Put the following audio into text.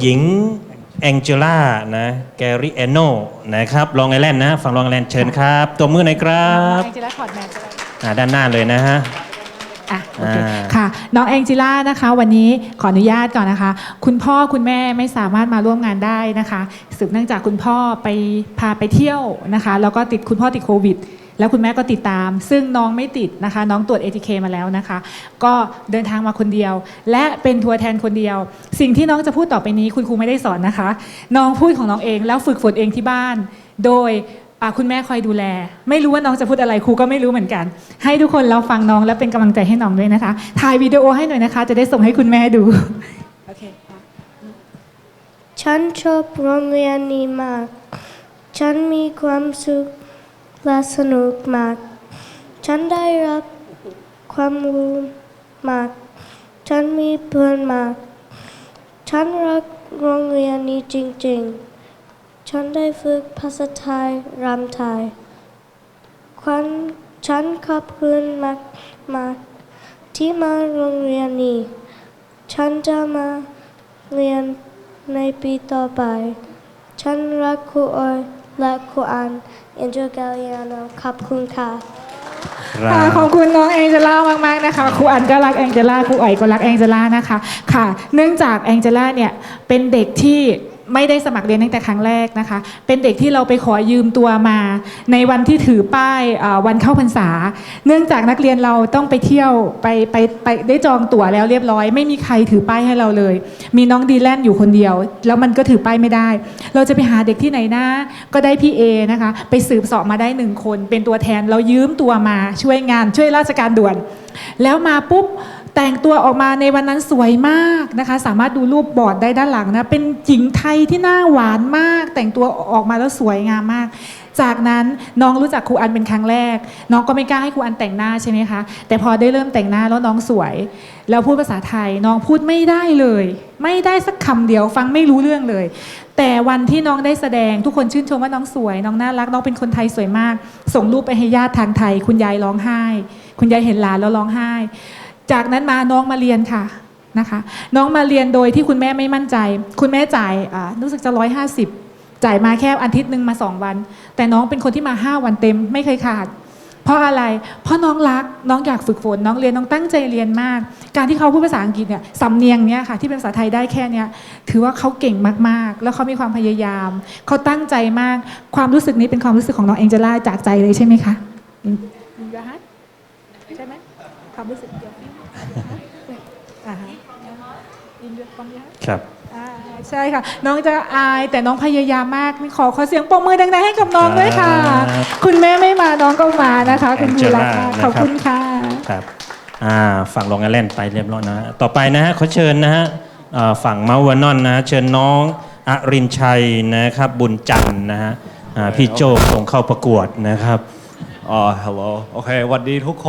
หญิงแองเจล่านะแกริเอโนนะครับลองไอแลนด์นะฝั่งลองไอแลนด์เชิญครับตัวมือหน่อยครับแองจิล่าถอดแมสก็ได้อ่าด้านหน้าเลยนะฮะอะโอเคอ่าค่ะ น้องแองจิล่านะคะ วันนี้ขออนุญาตก่อนนะคะ คุณพ่อคุณแม่ไม่สามารถมาร่วมงานได้นะคะสืบเนื่องจากคุณพ่อไปพาไปเที่ยวนะคะ แล้วก็ติดคุณพ่อติดโควิด แล้วคุณแม่ก็ติดตาม ซึ่งน้องไม่ติดนะคะ น้องตรวจ ATK มาแล้วนะคะ ก็เดินทางมาคนเดียว และเป็นทัวร์แทนคนเดียว สิ่งที่น้องจะพูดต่อไปนี้คุณครูไม่ได้สอนนะคะ น้องพูดของน้องเอง แล้วฝึกฝนเองที่บ้าน โดยอ่าคุณแม่คอยดูแล ไม่รู้ว่าน้องจะพูดอะไรครูก็ไม่รู้เหมือนกัน ให้ทุกคนเราฟังน้องและเป็นกำลังใจให้น้องด้วยนะคะถ่ายวิดีโอให้หน่อยนะคะ จะได้ส่งให้คุณแม่ดูโอเคค่ะฉันชอบโรงเรียนนี้มาก ฉันมีความสุข และสนุกมาก ฉันได้รับความรู้มาก ฉันมีเพื่อนมาก ฉันรักโรงเรียนนี้จริงๆ ฉันได้ฝึกภาษาไทยรำไทยควันฉันขอบคุณมากมากที่มาโรงเรียนนี้ ฉันจะมาเรียนในปีต่อไป ฉันรักครูอ้อย และครูอันอินโจกาเลียโนขอบคุณค่ะ ค่ะขอบคุณน้องแองเจล่ามากๆนะคะครูอันก็รักแองเจล่าครูอ๋อยก็รักแองเจล่านะคะค่ะ เนื่องจากแองเจล่าเนี่ยเป็นเด็กที่ ไม่ได้สมัครเรียนตั้งแต่ครั้งแรกนะคะ เป็นเด็กที่เราไปขอยืมตัวมา ในวันที่ถือป้ายวันเข้าพรรษา เนื่องจากนักเรียนเราต้องไปเที่ยวไปไปไปได้จองตั๋วแล้วเรียบร้อย ไม่มีใครถือป้ายให้เราเลย มีน้องดีแลนอยู่คนเดียว แล้วมันก็ถือป้ายไม่ได้ เราจะไปหาเด็กที่ไหนนะก็ได้พี่เอนะคะ ไปสืบสอบมาได้หนึ่งคน เป็นตัวแทนเรายืมตัวมาช่วยงานช่วยราชการด่วน แล้วมาปุ๊บ แต่งตัวออกมาในวันนั้นสวยมากนะคะ สามารถดูรูปบอร์ดได้ด้านหลังนะเป็นหญิงไทยที่หน้าหวานมาก แต่งตัวออกมาแล้วสวยงามมาก จากนั้นน้องรู้จักครูอันเป็นครั้งแรก น้องก็ไม่กล้าให้ครูอันแต่งหน้าใช่ไหมคะแต่พอได้เริ่มแต่งหน้าแล้วน้องสวย แล้วพูดภาษาไทยน้องพูดไม่ได้เลย ไม่ได้สักคำเดียวฟังไม่รู้เรื่องเลย แต่วันที่น้องได้แสดงทุกคนชื่นชมว่าน้องสวย น้องน่ารักน้องเป็นคนไทยสวยมาก ส่งรูปไปให้ญาติทางไทย คุณยายร้องไห้ คุณยายเห็นหลานแล้วร้องไห้ จากนั้นมาน้องมาเรียนค่ะนะคะ น้องมาเรียนโดยที่คุณแม่ไม่มั่นใจ คุณแม่จ่ายอ่ารู้สึกจะร้อยห้าสิบจ่ายมาแค่อาทิตย์หนึ่งมาสองวัน แต่น้องเป็นคนที่มาห้าวันเต็มไม่เคยขาด เพราะอะไร เพราะน้องรักน้องอยากฝึกฝนน้องเรียนน้องตั้งใจเรียนมาก การที่เขาพูดภาษาอังกฤษเนี่ยสำเนียงเนี่ยค่ะที่เป็นภาษาไทยได้แค่เนี้ยถือว่าเขาเก่งมากๆ แล้วเขามีความพยายามเขาตั้งใจมากความรู้สึกนี้เป็นความรู้สึกของน้องเองเจล่าจากใจเลยใช่ไหมคะ In in your heart ใช่ไหม ความรู้สึกเดียวอ่าฮะ In your from your heart ครับอ่าใช่ค่ะ น้องจะอายแต่น้องพยายามมากขอขอเสียงปรบมือดังๆให้กับน้องด้วยค่ะ ครับคุณแม่ไม่มาน้องก็มานะคะ คุณครูรักมาก Angela ขอบคุณค่ะครับอ่าฝั่งลองไอแลนด์ไปเรียบร้อยนะฮะต่อไปนะฮะเขาเชิญนะฮะอ่าฝั่งเมาส์วานอนนะฮะเชิญน้องอรินชัยนะครับ บุญจันทร์นะฮะอ่าพี่โจส่งเข้าประกวดนะครับ อ๋อ hello โอเคหวัสดีทุกคน